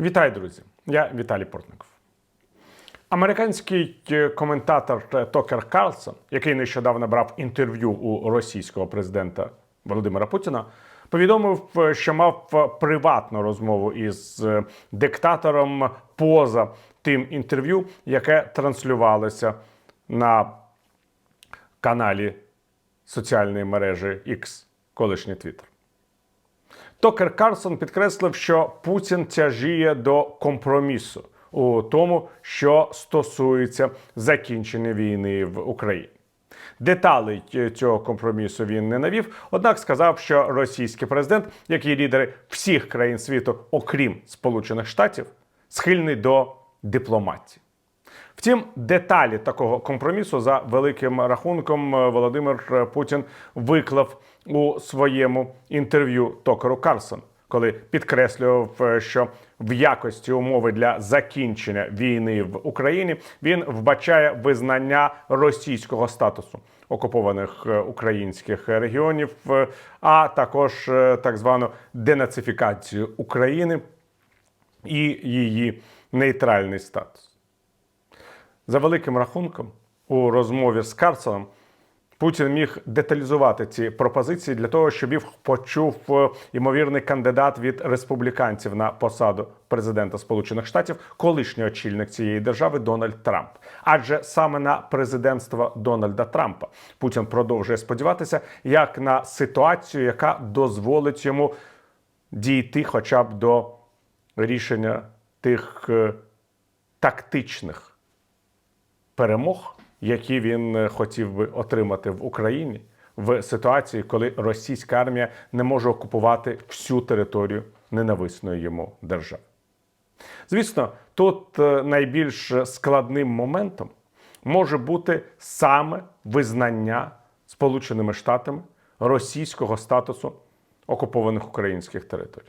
Вітаю, друзі! Я Віталій Портников. Американський е, коментатор е, Токер Карлсон, який нещодавно брав інтерв'ю у російського президента Володимира Путіна, повідомив, е, що мав приватну розмову із диктатором поза тим інтерв'ю, яке транслювалося на каналі соціальної мережі X, колишній Twitter. Токер Карсон підкреслив, що Путін тяжіє до компромісу у тому, що стосується закінчення війни в Україні. Деталей цього компромісу він не навів, однак сказав, що російський президент, як і лідери всіх країн світу, окрім Сполучених Штатів, схильний до дипломатії. Втім, деталі такого компромісу за великим рахунком е, Володимир Путін виклав у своєму інтерв'ю Токеру Карсон, коли підкреслював, е, що в якості умови для закінчення війни в Україні він вбачає визнання російського статусу окупованих е, українських регіонів, е, а також так звану денацифікацію України і її нейтральний статус. За великим рахунком, у розмові з Карсоном Путін міг деталізувати ці пропозиції для того, щоб їх почув е, ймовірний кандидат від республіканців на посаду президента Сполучених Штатів, колишній очільник цієї держави Дональд Трамп. Адже саме на президентство Дональда Трампа Путін продовжує сподіватися як на ситуацію, яка дозволить йому дійти, хоча б до рішення тих е, тактичних перемог, які він е, хотів би отримати в Україні в ситуації, коли російська армія не може окупувати всю територію ненависної йому держави. Звісно, тут е, найбільш складним моментом може бути саме визнання Сполученими Штатами російського статусу окупованих українських територій.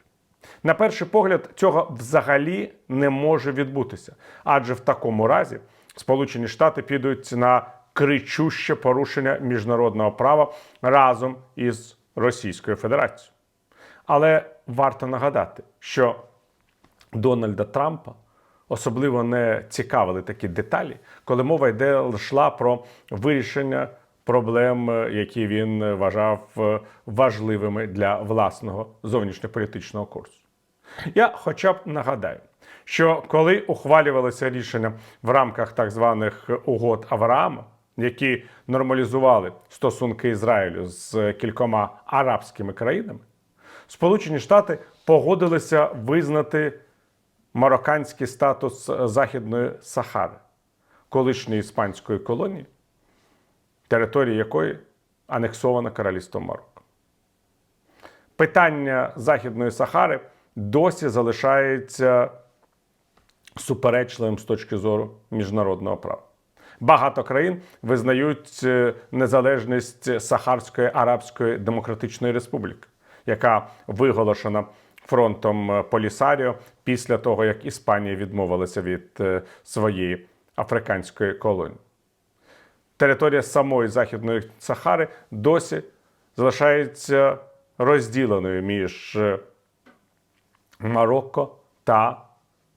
На перший погляд, цього взагалі не може відбутися, адже в такому разі Сполучені Штати підуть на кричуще порушення міжнародного права разом із Російською Федерацією. Але варто нагадати, що Дональда Трампа особливо не цікавили такі деталі, коли мова йде йшла про вирішення проблем, е, які він вважав е, важливими для власного зовнішньополітичного курсу. Я хоча б нагадаю, що коли ухвалювалися рішення в рамках так званих угод Авраама, які нормалізували стосунки Ізраїлю з кількома арабськими країнами, Сполучені Штати погодилися визнати марокканський статус Західної Сахари, колишньої іспанської колонії, територія якої анексована королівством Марокко. Питання Західної Сахари досі залишається суперечливим з точки зору міжнародного права. Багато країн визнають е, незалежність Сахарської Арабської Демократичної Республіки, яка виголошена фронтом е, Полісаріо після того, як Іспанія відмовилася від е, своєї африканської колонії. Територія самої Західної Сахари досі залишається розділеною між Марокко та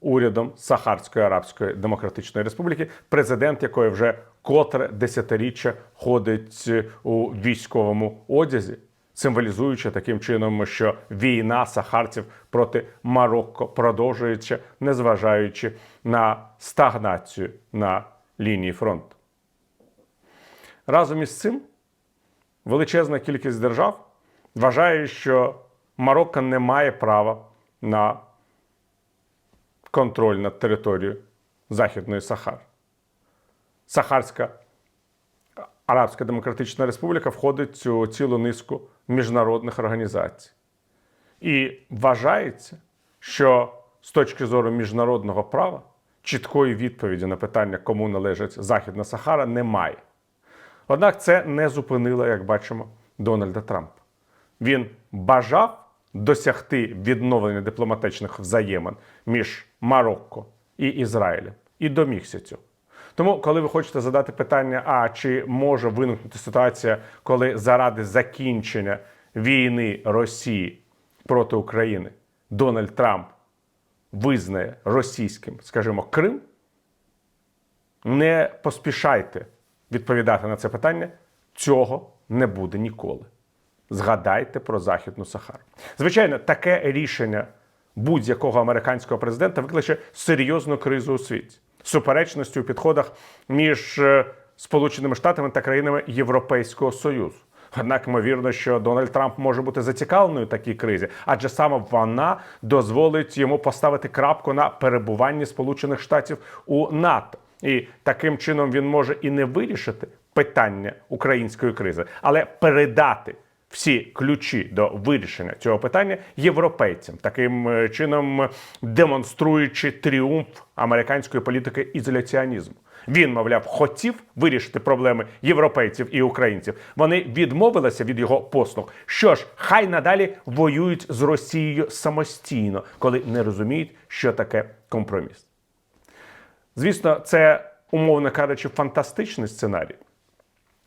урядом Сахарської Арабської Демократичної Республіки, президент якої вже котре десятиріччя ходить у військовому одязі, символізуючи таким чином, що війна сахарців проти Марокко продовжується, незважаючи на стагнацію на лінії фронту. Разом із цим величезна кількість держав вважає, що Марокко не має права на контроль над територією Західної Сахари. Сахарська Арабська Демократична Республіка входить у цілу низку міжнародних організацій. І вважається, що з точки зору міжнародного права чіткої відповіді на питання, кому належить Західна Сахара, немає. Однак це не зупинило, як бачимо, Дональда Трампа. Він бажав досягти відновлення дипломатичних взаємин між Марокко і Ізраїлем і домігся цього. Тому, коли ви хочете задати питання, а чи може виникнути ситуація, коли заради закінчення війни Росії проти України Дональд Трамп визнає російським, скажімо, Крим, не поспішайте відповідати на це питання. Цього не буде ніколи. Згадайте про Західну Сахару. Звичайно, таке рішення будь-якого американського президента викличе серйозну кризу у світі, суперечності у підходах між е, Сполученими Штатами та країнами Європейського Союзу. Однак, ймовірно, що Дональд Трамп може бути зацікавленою в такій кризі, адже саме вона дозволить йому поставити крапку на перебуванні Сполучених Штатів у НАТО. І таким чином він може і не вирішити питання української кризи, але передати всі ключі до вирішення цього питання європейцям, таким е, чином демонструючи тріумф американської політики ізоляціонізму. Він, мовляв, хотів вирішити проблеми європейців і українців. Вони відмовилися від його послуг. Що ж, хай надалі воюють з Росією самостійно, коли не розуміють, що таке компроміс. Звісно, це, умовно кажучи, фантастичний сценарій.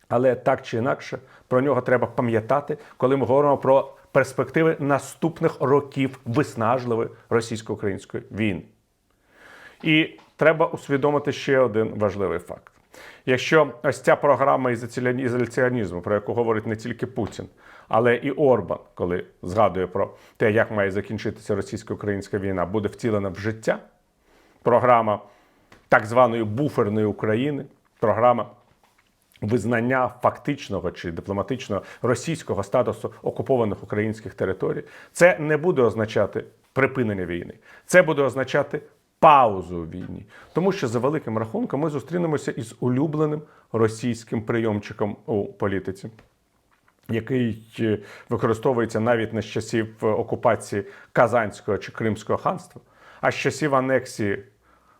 Але так чи інакше про нього треба пам'ятати, коли ми говоримо про перспективи наступних років виснажливої російсько-української війни. І треба усвідомити ще один важливий факт: якщо ось ця програма ізоляціонізму, про яку говорить не тільки Путін, але і Орбан, коли згадує про те, як має закінчитися російсько-українська війна, буде втілена в життя, програма так званої буферної України, програма визнання фактичного чи дипломатичного російського статусу окупованих українських територій, це не буде означати припинення війни. Це буде означати паузу у війні. Тому що за великим рахунком ми зустрінемося із улюбленим російським прийомчиком у політиці. Який е, використовується навіть не з часів е, окупації Казанського чи Кримського ханства, а з часів анексії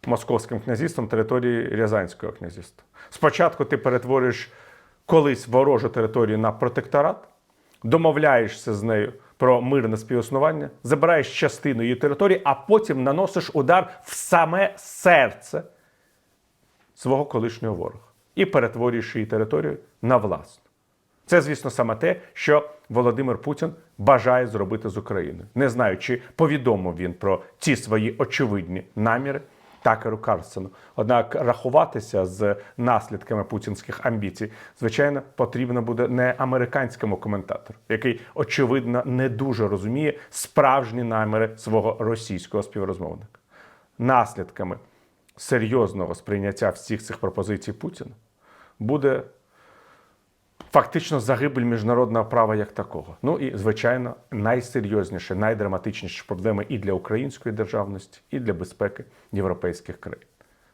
Московським князівством території Рязанського князівства. Спочатку ти перетворюєш колись ворожу територію на протекторат, домовляєшся з нею про мирне співіснування, забираєш частину її території, а потім наносиш удар в саме серце свого колишнього ворога і перетворюєш її територію на власну. Це, звісно, саме те, що Володимир Путін бажає зробити з Україною. Не знаю, чи повідомив він про ці свої очевидні наміри Такеру Карсону. Однак рахуватися з наслідками путінських амбіцій, звичайно, потрібно буде не американському коментатору, який очевидно не дуже розуміє справжні наміри свого російського співрозмовника. Наслідками серйозного сприйняття всіх цих пропозицій Путіна буде фактично загибель міжнародного права як такого. Ну і звичайно, найсерйозніші, найдраматичніші проблеми і для української державності, і для безпеки європейських країн.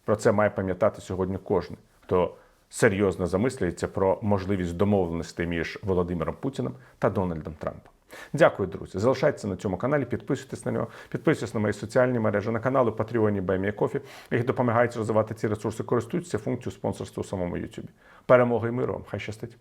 Про це має пам'ятати сьогодні кожен, хто серйозно замислюється про можливість домовленостей між Володимиром Путіним та Дональдом Трампом. Дякую, друзі. Залишайтеся на цьому каналі, підписуйтесь на нього, підписуйтесь на мої соціальні мережі, на канали Patreon Баймія Кофі, які допомагають розвивати ці ресурси, користуйтеся функцією спонсорства у самому YouTube. Перемоги і миру! Хай щастить!